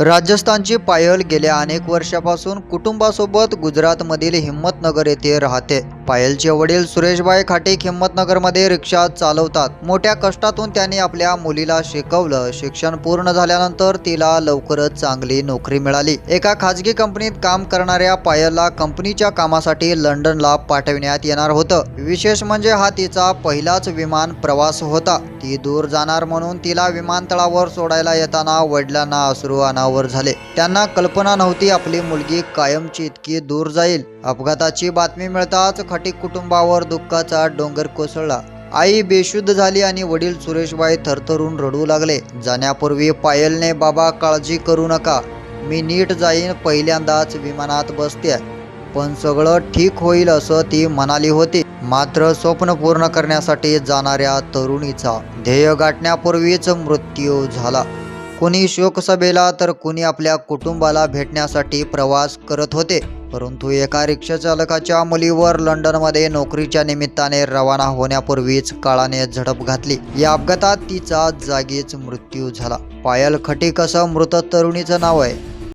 राजस्थानची पायल गेल्या अनेक वर्षापासून कुटुंबासोबत गुजरातमधील हिंमतनगर येथे राहते. पायलचे वडील सुरेशबाई खाटीक हिंमतनगरमध्ये रिक्षा चालवतात. मोठ्या कष्टातून त्यांनी आपल्या मुलीला शिकवलं. शिक्षण पूर्ण झाल्यानंतर तिला लवकरच चांगली नोकरी मिळाली. एका खाजगी कंपनीत काम करणाऱ्या पायलला कंपनीच्या कामासाठी लंडनला पाठविण्यात येणार होतं. विशेष म्हणजे हा तिचा पहिलाच विमान प्रवास होता. ती दूर जाणार म्हणून तिला विमानतळावर सोडायला येताना वडिलांना अश्रू अनावर झाले. त्यांना कल्पना नव्हती आपली मुलगी कायमची इतकी दूर जाईल. अपघाताची बातमी मिळताच खटीक कुटुंबावर दुःखाचा डोंगर कोसळला. आई बेशुद्ध झाली आणि वडील सुरेशबाई थरथरून रडू लागले. जाण्यापूर्वी पायलने बाबा काळजी करू नका. मी नीट जाईन पहिल्यांदाच विमानात बसते पण सगळं ठीक होईल असं ती म्हणाली होती. मात्र स्वप्न पूर्ण करण्यासाठी जाणाऱ्या तरुणीचा ध्येय गाठण्यापूर्वीच मृत्यू झाला. कुणी शोकसभेला तर कुणी आपल्या कुटुंबाला भेटण्यासाठी प्रवास करत होते. परंतु एका रिक्षाचालकाच्या मुलीवर लंडनमध्ये नोकरीच्या निमित्ताने रवाना होण्यापूर्वीच काळाने झडप घातली. या अपघातात तिचा जागीच मृत्यू झाला. पायल खटीक असं मृत तरुणीचं नाव आहे.